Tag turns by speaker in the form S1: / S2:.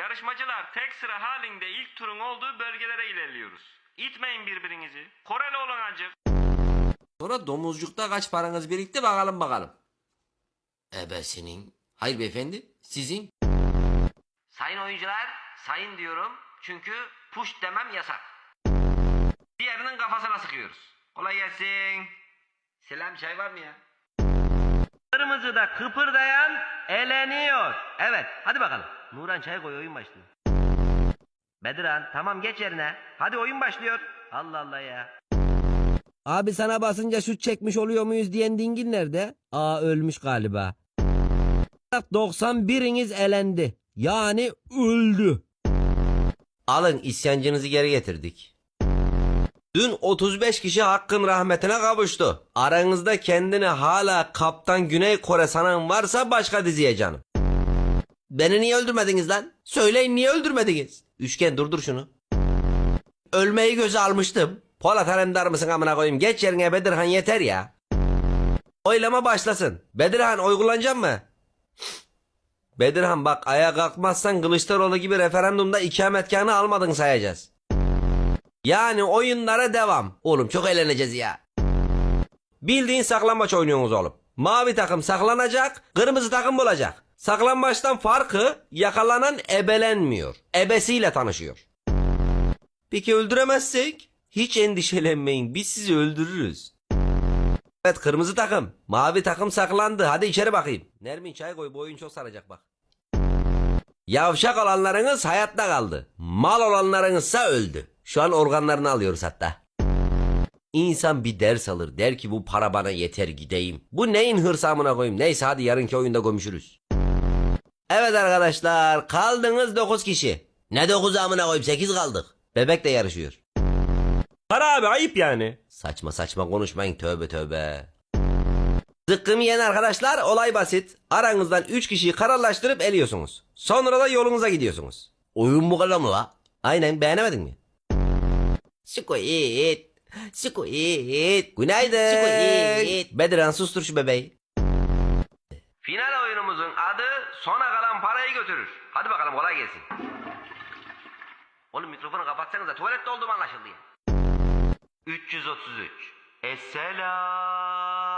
S1: Yarışmacılar tek sıra halinde ilk turun olduğu bölgelere ilerliyoruz. İtmeyin birbirinizi. Koreli olun acık.
S2: Sonra domuzcukta kaç paranız birikti bakalım bakalım. Ebesinin. Hayır beyefendi sizin. Sayın oyuncular sayın diyorum çünkü push demem yasak.
S1: Diğerinin kafasına sıkıyoruz.
S2: Kolay gelsin. Selam çay var mı ya?
S1: Kırmızıda kıpırdayan eleniyor.
S2: Evet hadi bakalım. Nuran çay koy oyun başlıyor. Bedirhan tamam geç yerine. Hadi oyun başlıyor. Allah Allah ya.
S3: Abi sana basınca şut çekmiş oluyor muyuz diyen dingin nerede? Aa ölmüş galiba. 91'iniz elendi. Yani öldü.
S2: Alın isyancınızı geri getirdik. Dün 35 kişi hakkın rahmetine kavuştu. Aranızda kendini hala Kaptan Güney Kore sanan varsa başka diziye canım. Beni niye öldürmediniz lan? Söyleyin niye öldürmediniz? Üçgen durdur şunu. Ölmeyi göze almıştım. Polat Alemdar mısın amına koyayım? Geç yerine Bedirhan yeter ya. Oylama başlasın. Bedirhan oy kullanacak mı? Bedirhan bak ayağa kalkmazsan Kılıçdaroğlu gibi referandumda ikametgahını almadın sayacağız. Yani oyunlara devam. Oğlum çok eğleneceğiz ya. Bildiğin saklambaç oynuyorsunuz oğlum. Mavi takım saklanacak, kırmızı takım bulacak. Saklambaçtan farkı yakalanan ebelenmiyor. Ebesiyle tanışıyor. Peki öldüremezsek? Hiç endişelenmeyin biz sizi öldürürüz. Evet kırmızı takım. Mavi takım saklandı. Hadi içeri bakayım. Nermin çay koy bu oyun çok saracak bak. Yavşak olanlarınız hayatta kaldı. Mal olanlarınızsa öldü. Şu an organlarını alıyoruz hatta. İnsan bir ders alır der ki bu para bana yeter gideyim. Bu neyin hırsamına koyayım. Neyse hadi yarınki oyunda konuşuruz. Evet arkadaşlar kaldınız 9 kişi. Ne 9 amına koyayım 8 kaldık. Bebek de yarışıyor.
S1: Para abi ayıp yani.
S2: Saçma saçma konuşmayın tövbe tövbe. Zıkkımı yiyen arkadaşlar olay basit. Aranızdan 3 kişiyi kararlaştırıp eliyorsunuz. Sonra da yolunuza gidiyorsunuz. Oyun bu kadar mı la? Aynen beğenemedin mi? Squid. Squid. Günaydın. Squid. Bedirhan sustur şu bebeği. Final oyunumuzun adı sona kalan parayı götürür. Hadi bakalım kolay gelsin. Oğlum mikrofonu kapatsanıza tuvalette olduğum anlaşıldı ya. 333. Esselam.